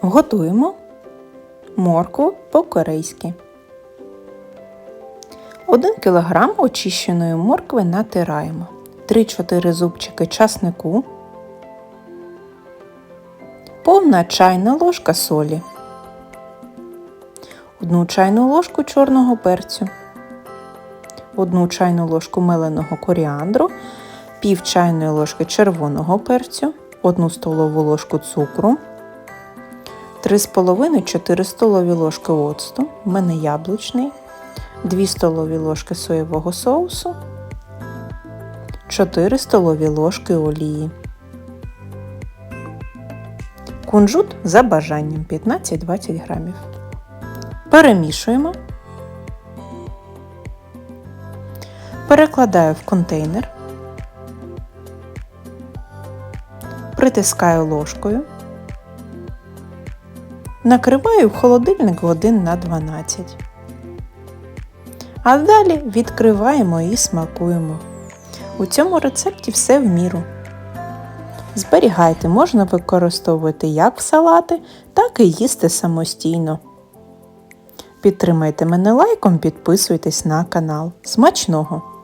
Готуємо моркву по-корейськи. 1 кг очищеної моркви натираємо. 3-4 зубчики часнику, повна чайна ложка солі, 1 чайну ложку чорного перцю, 1 чайну ложку меленого коріандру, пів чайної ложки червоного перцю, 1 столову ложку цукру, 3,5-4 столові ложки оцту, в мене яблучний, 2 столові ложки соєвого соусу, 4 столові ложки олії. Кунжут за бажанням 15-20 грамів. Перемішуємо. Перекладаю в контейнер. Притискаю ложкою. Накриваю в холодильник годин на 12. А далі відкриваємо і смакуємо. У цьому рецепті все в міру. Зберігайте, можна використовувати як в салати, так і їсти самостійно. Підтримайте мене лайком, підписуйтесь на канал. Смачного!